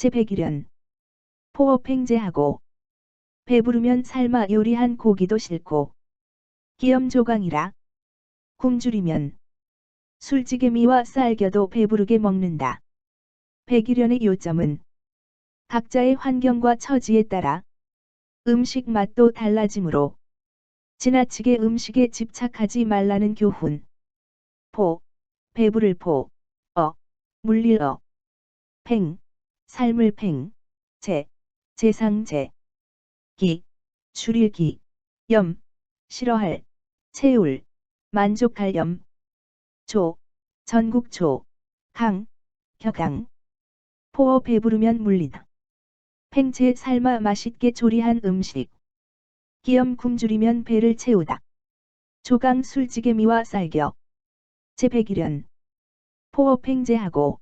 제101연 포업행제하고 배부르면 삶아 요리한 고기도 싫고 기염조강이라 굶주리면 술찌개미와 쌀겨도 배부르게 먹는다. 백일연의 요점은 각자의 환경과 처지에 따라 음식 맛도 달라지므로 지나치게 음식에 집착하지 말라는 교훈. 포, 배부를 포, 어, 물릴 어, 팽, 삶을 팽, 제, 재상제, 기, 줄일 기, 염, 싫어할, 채울, 만족할 염, 조, 전국조, 강, 격강, 포어 배부르면 물리다. 팽채 삶아 맛있게 조리한 음식. 기염 굶주리면 배를 채우다. 조강 술찌개미와 쌀겨. 제101연. 포어 팽제하고.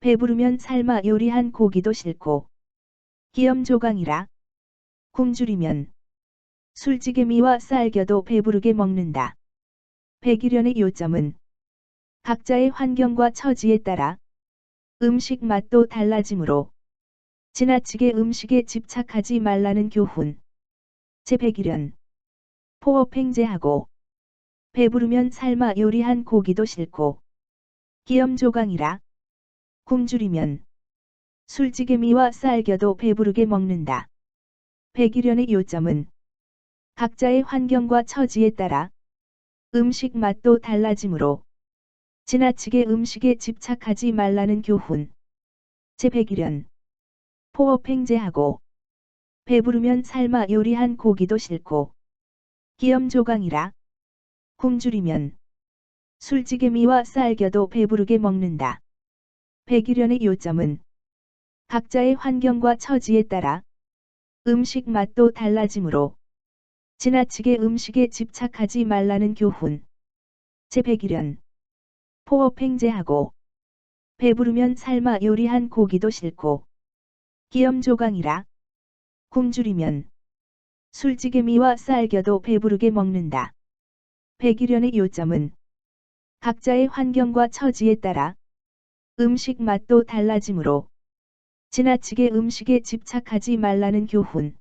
배부르면 삶아 요리한 고기도 싫고. 기염 조강이라. 굶주리면. 술찌개미와 쌀겨도 배부르게 먹는다. 백일연의 요점은 각자의 환경과 처지에 따라 음식 맛도 달라지므로 지나치게 음식에 집착하지 말라는 교훈. 제101연 포업행제하고 배부르면 삶아 요리한 고기도 싫고 기염조강이라 굶주리면 술찌개미와 쌀겨도 배부르게 먹는다. 백일연의 요점은 각자의 환경과 처지에 따라 음식 맛도 달라지므로 지나치게 음식에 집착하지 말라는 교훈. 제101연 포업 행제하고 배부르면 삶아 요리한 고기도 싫고 기염조강이라 굶주리면 술찌개미와 쌀겨도 배부르게 먹는다. 백일연의 요점은 각자의 환경과 처지에 따라 음식 맛도 달라지므로 지나치게 음식에 집착하지 말라는 교훈. 제101연 포업 행제하고 배부르면 삶아 요리한 고기도 싫고 기염조강이라 굶주리면 술찌개미와 쌀겨도 배부르게 먹는다. 백일연의 요점은 각자의 환경과 처지에 따라 음식 맛도 달라지므로 지나치게 음식에 집착하지 말라는 교훈.